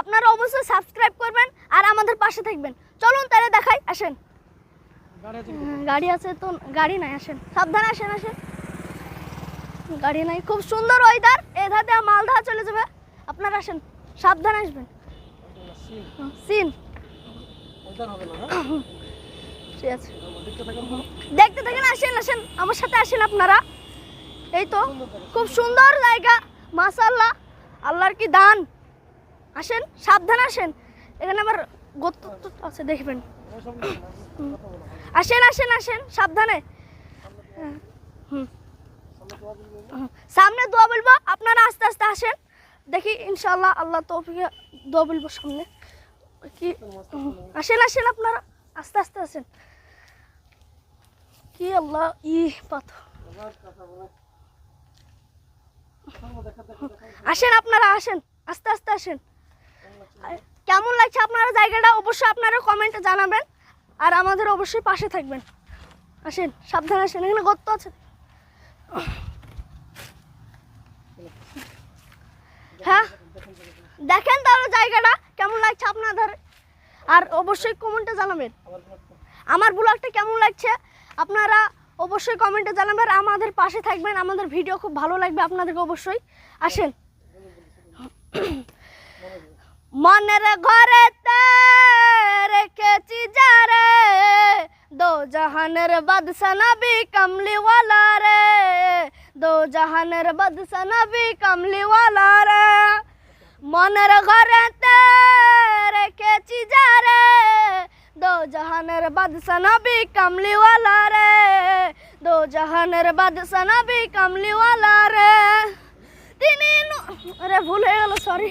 আপনারা অবশ্যই সাবস্ক্রাইব করবেন আর আমাদের পাশে থাকবেন। চলুন তাহলে দেখাই, আসেন। গাড়ি আছে তো, গাড়ি নাই, আসেন। সাবধানে আসেন আসেন। গাড়ি নাই, খুব সুন্দর ওয়েদার দিয়ে মালদা চলে যাবে। আপনারা আসেন, সাবধানে আসবেন। সিন। ঠিক আছে। দেখতে থাকেন, আসেন আসেন। আমার সাথে আসেন আপনারা। এই তো, খুব সুন্দর জায়গা মাশাল্লাহ আল্লাহর কি দান। আসেন, সাবধানে আসেন। এখানে আবার গত আছে, দেখবেন। আসেন আসেন আসেন, সাবধানে। হুম। সামনে দোয়া বলব, আপনারা আস্তে আস্তে আসেন। দেখি ইনশাল্লাহ আল্লাহ তৌফিকে দোয়া বলব সামনে। কি। আসেন আসেন, আপনারা। আস্তে আস্তে আসেন। কি আল্লাহ ই পাথর। আসেন, আপনারা আসেন। আস্তে আস্তে আসেন। কেমন লাগছে আপনারা জায়গাটা? অবশ্যই আপনারা কমেন্টে জানাবেন। আর আমাদের অবশ্যই পাশে থাকবেন। আসেন, সাবধানে আসেন, এখানে গর্ত আছে। হ্যাঁ দেখেন তাহলে জায়গাটা, কেমন লাগছে আপনাদের? আর অবশ্যই কমেন্টে জানাবেন। আমার ব্লগটা কেমন লাগছে? আপনারা অবশ্যই কমেন্টে জানাবেন। আমাদের পাশে থাকবেন। আমাদের ভিডিও খুব ভালো লাগবে আপনাদেরকে অবশ্যই। আসেন। মনের ঘরে রেখেছি যারে, দো জাহানের বদসনবি কমলিওয়ালা রে, দো জাহানের বদসনবি কমলিওয়ালা রে। মনের ঘরে রেখেছি যারে, দো জাহানের বদসনবি কমলিওয়ালা রে, দো জাহানের বদসনবি কমলিওয়ালা রে। তিনি আরে ভুল হয়ে গেল সরি